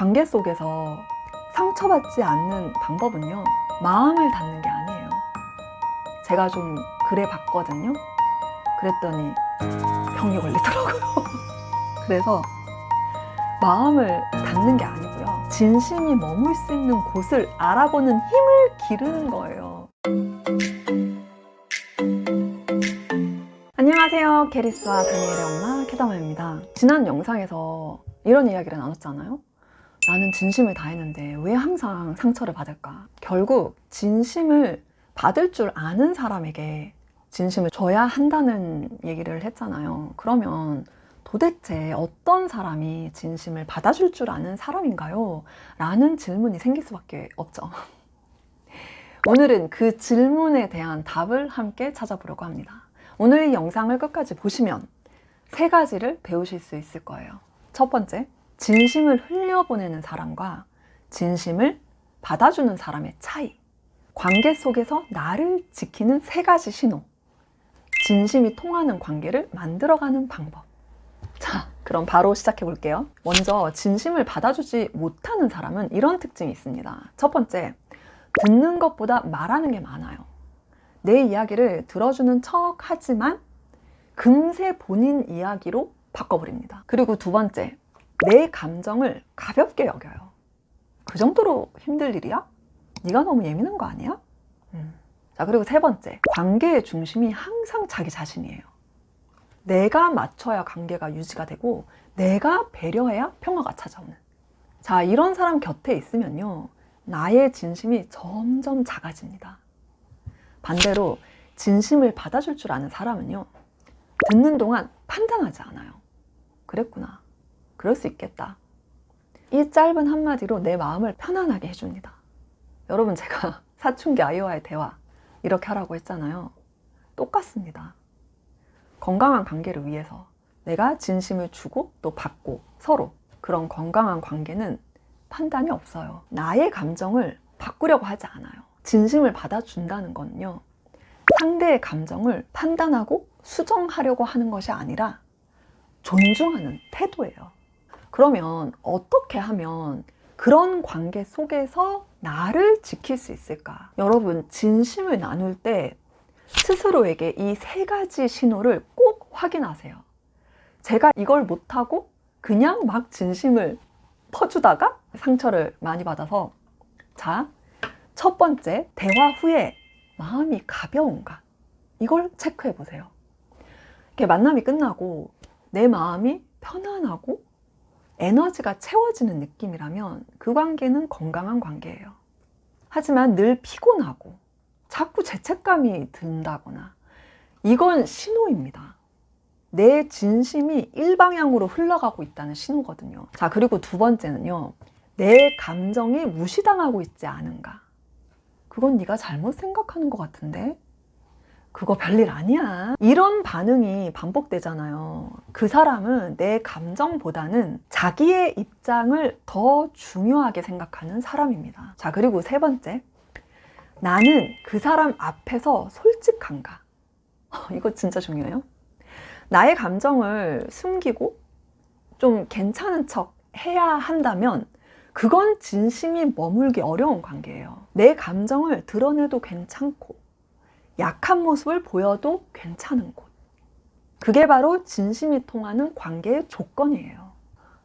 관계 속에서 상처받지 않는 방법은요, 마음을 닫는 게 아니에요. 제가 좀 그래 봤거든요. 그랬더니 병이 걸리더라고요. 그래서 마음을 닫는 게 아니고요. 진심이 머물 수 있는 곳을 알아보는 힘을 기르는 거예요. 안녕하세요. 게리스와 다니엘의 엄마 캐다마입니다. 지난 영상에서 이런 이야기를 나눴잖아요. 나는 진심을 다했는데 왜 항상 상처를 받을까? 결국 진심을 받을 줄 아는 사람에게 진심을 줘야 한다는 얘기를 했잖아요. 그러면 도대체 어떤 사람이 진심을 받아줄 줄 아는 사람인가요? 라는 질문이 생길 수밖에 없죠. 오늘은 그 질문에 대한 답을 함께 찾아보려고 합니다. 오늘 이 영상을 끝까지 보시면 세 가지를 배우실 수 있을 거예요. 첫 번째, 진심을 흘려보내는 사람과 진심을 받아주는 사람의 차이. 관계 속에서 나를 지키는 세 가지 신호. 진심이 통하는 관계를 만들어가는 방법. 자, 그럼 바로 시작해 볼게요. 먼저 진심을 받아주지 못하는 사람은 이런 특징이 있습니다. 첫 번째, 듣는 것보다 말하는 게 많아요. 내 이야기를 들어주는 척 하지만 금세 본인 이야기로 바꿔버립니다. 그리고 두 번째, 내 감정을 가볍게 여겨요. 그 정도로 힘들 일이야? 네가 너무 예민한 거 아니야? 음. 자, 그리고 세 번째, 관계의 중심이 항상 자기 자신이에요. 내가 맞춰야 관계가 유지가 되고, 내가 배려해야 평화가 찾아오는. 자, 이런 사람 곁에 있으면요, 나의 진심이 점점 작아집니다. 반대로, 진심을 받아줄 줄 아는 사람은요, 듣는 동안 판단하지 않아요. 그랬구나. 그럴 수 있겠다. 이 짧은 한마디로 내 마음을 편안하게 해줍니다. 여러분, 제가 사춘기 아이와의 대화, 이렇게 하라고 했잖아요. 똑같습니다. 건강한 관계를 위해서 내가 진심을 주고 또 받고 서로 그런 건강한 관계는 판단이 없어요. 나의 감정을 바꾸려고 하지 않아요. 진심을 받아준다는 건요. 상대의 감정을 판단하고 수정하려고 하는 것이 아니라 존중하는 태도예요. 그러면 어떻게 하면 그런 관계 속에서 나를 지킬 수 있을까? 여러분, 진심을 나눌 때 스스로에게 이 세 가지 신호를 꼭 확인하세요. 제가 이걸 못하고 그냥 막 진심을 퍼주다가 상처를 많이 받아서 자, 첫 번째, 대화 후에 마음이 가벼운가? 이걸 체크해 보세요. 이렇게 만남이 끝나고 내 마음이 편안하고 에너지가 채워지는 느낌이라면 그 관계는 건강한 관계예요. 하지만 늘 피곤하고 자꾸 죄책감이 든다거나 이건 신호입니다. 내 진심이 일방향으로 흘러가고 있다는 신호거든요. 자, 그리고 두 번째는요. 내 감정이 무시당하고 있지 않은가. 그건 네가 잘못 생각하는 것 같은데? 그거 별일 아니야. 이런 반응이 반복되잖아요. 그 사람은 내 감정보다는 자기의 입장을 더 중요하게 생각하는 사람입니다. 자, 그리고 세 번째. 나는 그 사람 앞에서 솔직한가? 이거 진짜 중요해요. 나의 감정을 숨기고 좀 괜찮은 척 해야 한다면 그건 진심이 머물기 어려운 관계예요. 내 감정을 드러내도 괜찮고 약한 모습을 보여도 괜찮은 곳. 그게 바로 진심이 통하는 관계의 조건이에요.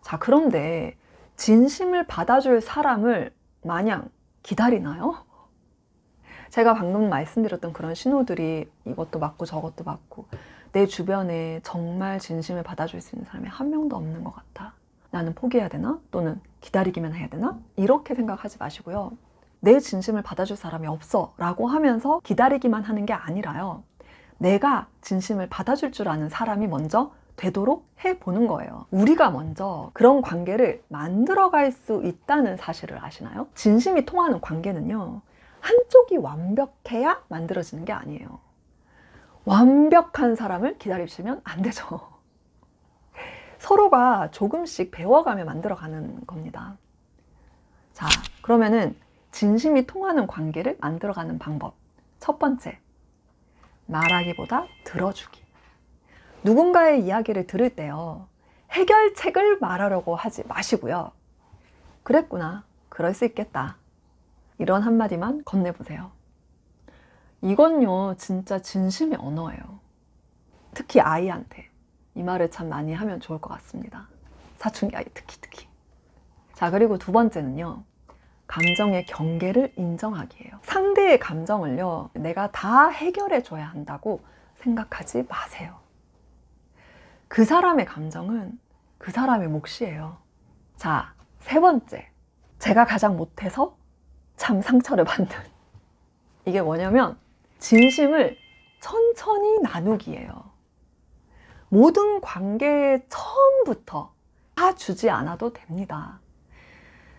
자, 그런데 진심을 받아줄 사람을 마냥 기다리나요? 제가 방금 말씀드렸던 그런 신호들이 이것도 맞고 저것도 맞고 내 주변에 정말 진심을 받아줄 수 있는 사람이 한 명도 없는 것 같아. 나는 포기해야 되나? 또는 기다리기만 해야 되나? 이렇게 생각하지 마시고요. 내 진심을 받아줄 사람이 없어 라고 하면서 기다리기만 하는 게 아니라요. 내가 진심을 받아줄 줄 아는 사람이 먼저 되도록 해보는 거예요. 우리가 먼저 그런 관계를 만들어갈 수 있다는 사실을 아시나요? 진심이 통하는 관계는요. 한쪽이 완벽해야 만들어지는 게 아니에요. 완벽한 사람을 기다리시면 안 되죠. 서로가 조금씩 배워가며 만들어가는 겁니다. 자, 그러면은 진심이 통하는 관계를 만들어가는 방법. 첫 번째, 말하기보다 들어주기. 누군가의 이야기를 들을 때요, 해결책을 말하려고 하지 마시고요. 그랬구나. 그럴 수 있겠다. 이런 한마디만 건네보세요. 이건요, 진짜 진심의 언어예요. 특히 아이한테. 이 말을 참 많이 하면 좋을 것 같습니다. 사춘기 아이 특히 특히. 자, 그리고 두 번째는요. 감정의 경계를 인정하기예요. 상대의 감정을요, 내가 다 해결해 줘야 한다고 생각하지 마세요. 그 사람의 감정은 그 사람의 몫이에요. 자, 세 번째. 제가 가장 못해서 참 상처를 받는. 이게 뭐냐면, 진심을 천천히 나누기예요. 모든 관계 처음부터 다 주지 않아도 됩니다.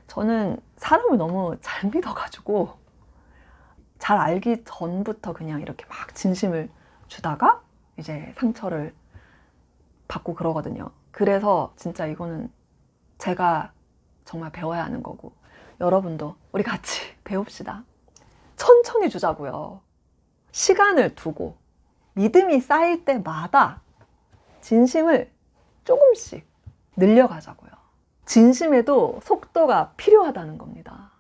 저는 사람을 너무 잘 믿어가지고 잘 알기 전부터 그냥 이렇게 막 진심을 주다가 이제 상처를 받고 그러거든요. 그래서 진짜 이거는 제가 정말 배워야 하는 거고 여러분도 우리 같이 배웁시다. 천천히 주자고요. 시간을 두고 믿음이 쌓일 때마다 진심을 조금씩 늘려가자고요. 진심에도 속도가 필요하다는 겁니다.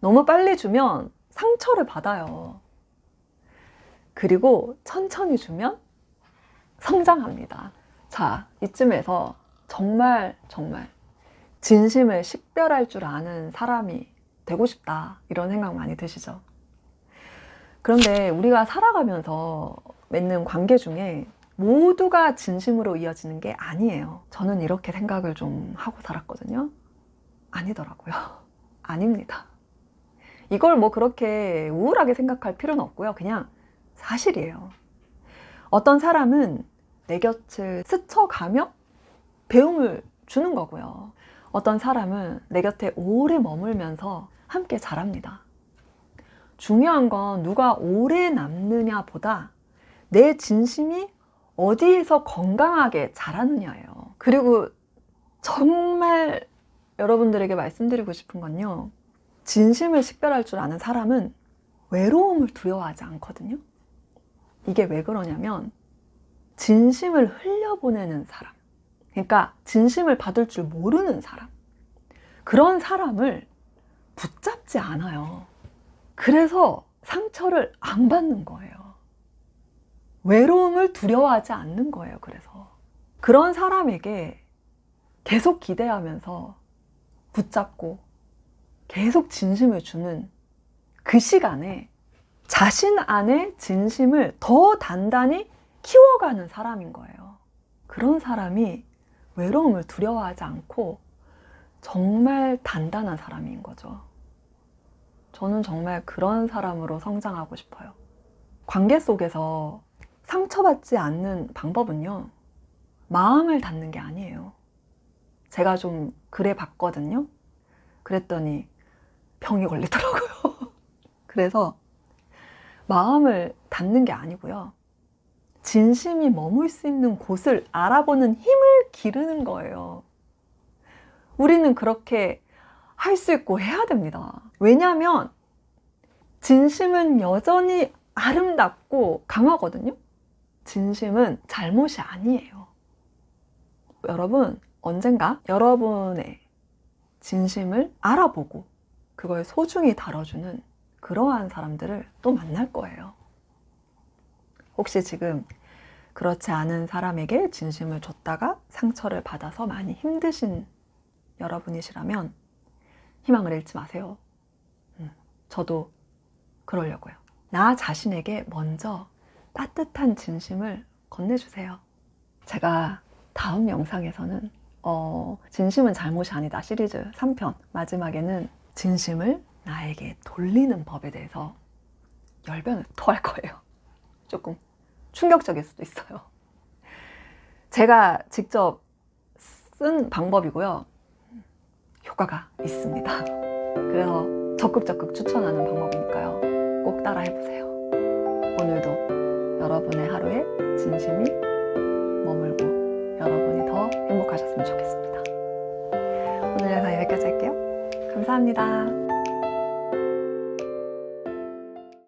너무 빨리 주면 상처를 받아요. 그리고 천천히 주면 성장합니다. 자, 이쯤에서 정말 정말 진심을 식별할 줄 아는 사람이 되고 싶다. 이런 생각 많이 드시죠? 그런데 우리가 살아가면서 맺는 관계 중에 모두가 진심으로 이어지는 게 아니에요. 저는 이렇게 생각을 좀 하고 살았거든요. 아니더라고요. 아닙니다. 이걸 뭐 그렇게 우울하게 생각할 필요는 없고요. 그냥 사실이에요. 어떤 사람은 내 곁을 스쳐가며 배움을 주는 거고요. 어떤 사람은 내 곁에 오래 머물면서 함께 자랍니다. 중요한 건 누가 오래 남느냐 보다 내 진심이 어디에서 건강하게 자라느냐예요. 그리고 정말 여러분들에게 말씀드리고 싶은 건요. 진심을 식별할 줄 아는 사람은 외로움을 두려워하지 않거든요. 이게 왜 그러냐면 진심을 흘려보내는 사람. 그러니까 진심을 받을 줄 모르는 사람. 그런 사람을 붙잡지 않아요. 그래서 상처를 안 받는 거예요. 외로움을 두려워하지 않는 거예요. 그래서 그런 사람에게 계속 기대하면서 붙잡고 계속 진심을 주는 그 시간에 자신 안에 진심을 더 단단히 키워가는 사람인 거예요. 그런 사람이 외로움을 두려워하지 않고 정말 단단한 사람인 거죠. 저는 정말 그런 사람으로 성장하고 싶어요. 관계 속에서 상처받지 않는 방법은요, 마음을 닫는 게 아니에요. 제가 좀 그래 봤거든요. 그랬더니 병이 걸리더라고요. 그래서 마음을 닫는 게 아니고요. 진심이 머물 수 있는 곳을 알아보는 힘을 기르는 거예요. 우리는 그렇게 할 수 있고 해야 됩니다. 왜냐하면 진심은 여전히 아름답고 강하거든요. 진심은 잘못이 아니에요. 여러분, 언젠가 여러분의 진심을 알아보고 그걸 소중히 다뤄주는 그러한 사람들을 또 만날 거예요. 혹시 지금 그렇지 않은 사람에게 진심을 줬다가 상처를 받아서 많이 힘드신 여러분이시라면 희망을 잃지 마세요. 음, 저도 그러려고요. 나 자신에게 먼저 따뜻한 진심을 건네주세요. 제가 다음 영상에서는 어, 진심은 잘못이 아니다 시리즈 3편 마지막에는 진심을 나에게 돌리는 법에 대해서 열변을 토할 거예요. 조금 충격적일 수도 있어요. 제가 직접 쓴 방법이고요. 효과가 있습니다. 그래서 적극적극 추천하는 방법이니까요. 꼭 따라 해보세요. 오늘도 여러분의 하루에 진심이 머물고 여러분이 더 행복하셨으면 좋겠습니다. 오늘 영상 여기까지 할게요. 감사합니다.